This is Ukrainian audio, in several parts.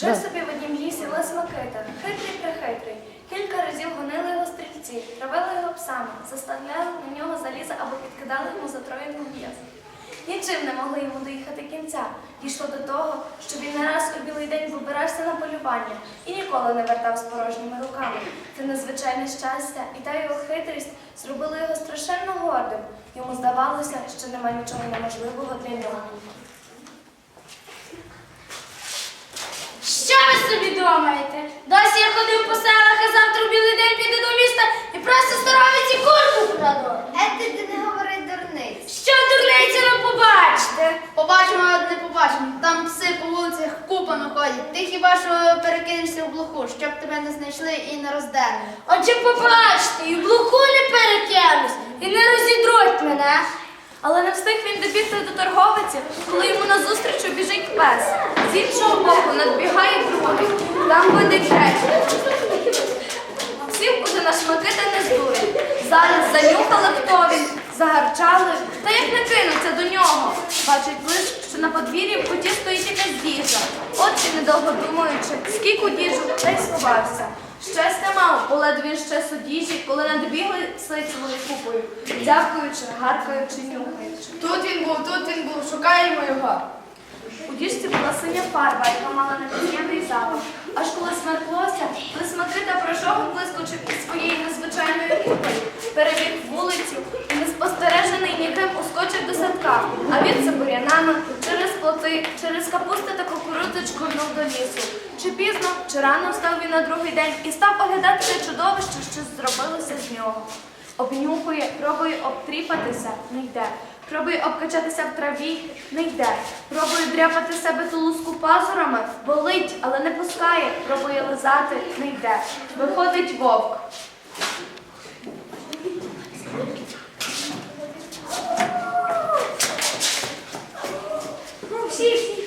Жив собі в однім лісі лис Микита, хитрий прихитрий. Кілька разів гонили його стрільці, травили його псами, заставляли на нього заліза або підкидали йому затроєну м'ясо. Нічим не могли йому доїхати кінця. Дійшло до того, що він не раз у білий день вибирався на полювання і ніколи не вертав з порожніми руками. Це незвичайне щастя і та його хитрість зробили його страшенно гордим. Йому здавалося, що нема нічого неможливого для нього. Що ви собі думаєте? Досі я ходив по селах, а завтра в білий день піду до міста і просто старовиці курку краду. Ети, ти не говори дурниць. Що дурниця не побачите? Побачимо, а не побачимо. Там пси по вулицях купано ходять. Ти хіба що перекинешся в блоху, щоб тебе не знайшли і не роздерли. Отже, побачите, і в блоху не перекинусь, і не розідруть мене. Але не встиг він добігти до торговиці, коли йому назустріч біжить пес. З іншого боку надбігає другий. Там видить третій. Всім уже наш Микита не здурить. Зараз занюхали, хто він, загарчали, та як не кинуться до нього. Бачить лиш, що на подвір'ї в куті стоїть якась діжа. От і недовго думаючи, скільки діжу, та й сховався. Щастя мав, ледве він ще судіжі, коли надбігли цілою купою, дякуючи, гаркаючи, нюхаючи. Тут він був, тут він був, шукаємо його. У діжці була синя фарба, яка мала неприємний запах. Аж коли смерклося, лис Микита пройшов блискучи під своєю незвичайною купою, перебіг вулицю і неспостережений ніким ускочив до садка, а він за бур'янами, через плоти, через капусти та кукурудзу чкурнув до лісу. Чи пізно, чи рано встав він на другий день і став оглядати те чудовище, що зробилося з нього. Обнюхує, пробує обтріпатися, не йде. Пробує обкачатися в траві, не йде. Пробує дряпати себе ту луску пазурами, болить, але не пускає. Пробує лизати, не йде. Виходить вовк. Ну, всі, всі.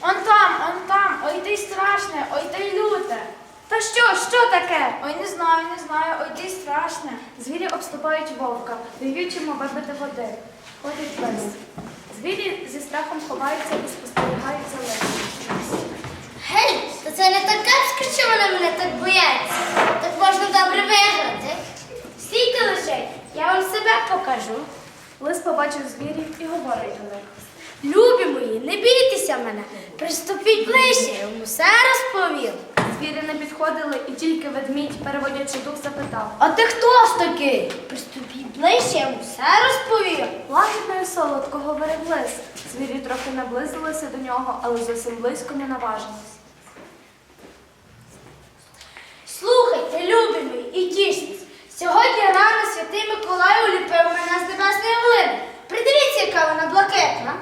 Он там, он там, ой ти страшне, ой ти люте. Та що, що таке? Не знаю, не знаю, ой ти страшне. Звірі обступають вовка, дають йому випити води. Ходить лис. Звірі зі страхом ховаються і спостерігають за. Гей, то це не таке, що вони мене так бояться. Так можна добре виграти. Стійте лише, я вам себе покажу. Лис побачив звірів і говорить до них. Любі мої, не бійтеся мене. Приступіть ближче, я вам усе розповім. Звірі не підходили, і тільки ведмідь, переводячи дух, запитав. А ти хто ж такий? Приступіть ближче, я вам усе розповім. Лагідно і солодко говорив лис. Звірі трохи наблизилися до нього, але зовсім близько не наважились. Слухайте, любі мої, і тішність. Сьогодні рано святий Миколай уліпив мене з небесної глини. Придивіться, яка вона блакитна.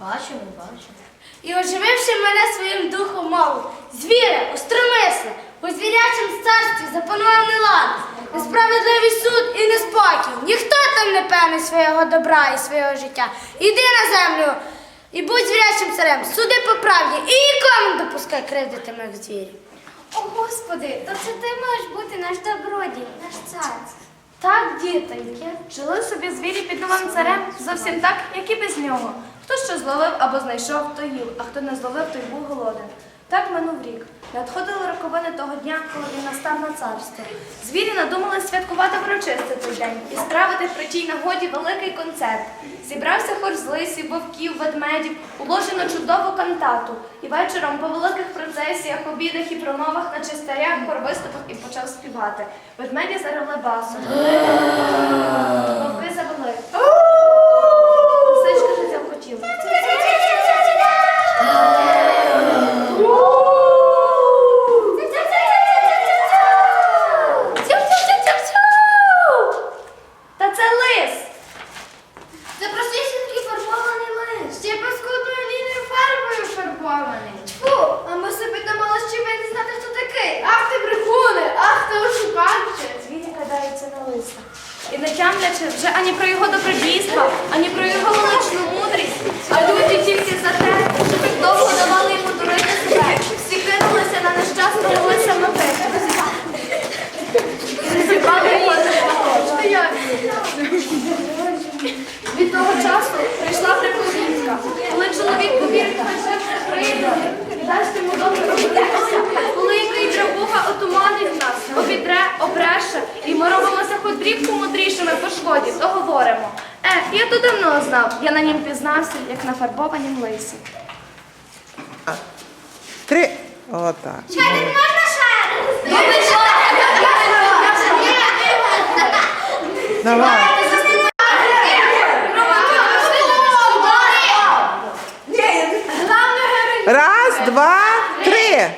Бачимо, бачимо. І ожививши мене своїм духом мову, звіре, устромисне, у звірячому царстві запанував нелад, несправедливий суд і неспокій. Ніхто там не певний свого добра і свого життя. Іди на землю і будь звірячим царем, суди по правді і нікому не допускай кривдити моїх звірів. О, Господи, то це ти маєш бути наш добродій, наш цар. Так, дітоньки, жили собі звірі під новим царем зовсім так, як і без нього. Хто що зловив або знайшов, то їв, а хто не зловив, той був голоден. Так минув рік. Надходили роковини того дня, коли він настав на царство. Звірі надумали святкувати врочисти той день і справити при тій нагоді великий концерт. Зібрався хор з лисів, вовків, ведмедів, уложено чудову кантату. І вечором по великих процесіях, обідах і промовах на чистарях хор виступив і почав співати. Ведмеді заревли басом. Хто. Ах ти брехуне, ах ти ошуканче. Звірі кидається на листа. І не тямлячи вже ані про його добродійства, ані про його величну мудрість, а люди тільки за те, що так довго давали йому дурити себе. Всі кинулися на нещасного лиса Микита. Дрібку мудрішими по шкоді, то говоримо. Е, я то давно знав, я на нім пізнався, як на фарбованім лисі. Три. Отак. Чайник можна ще? Давай. Раз, два, три.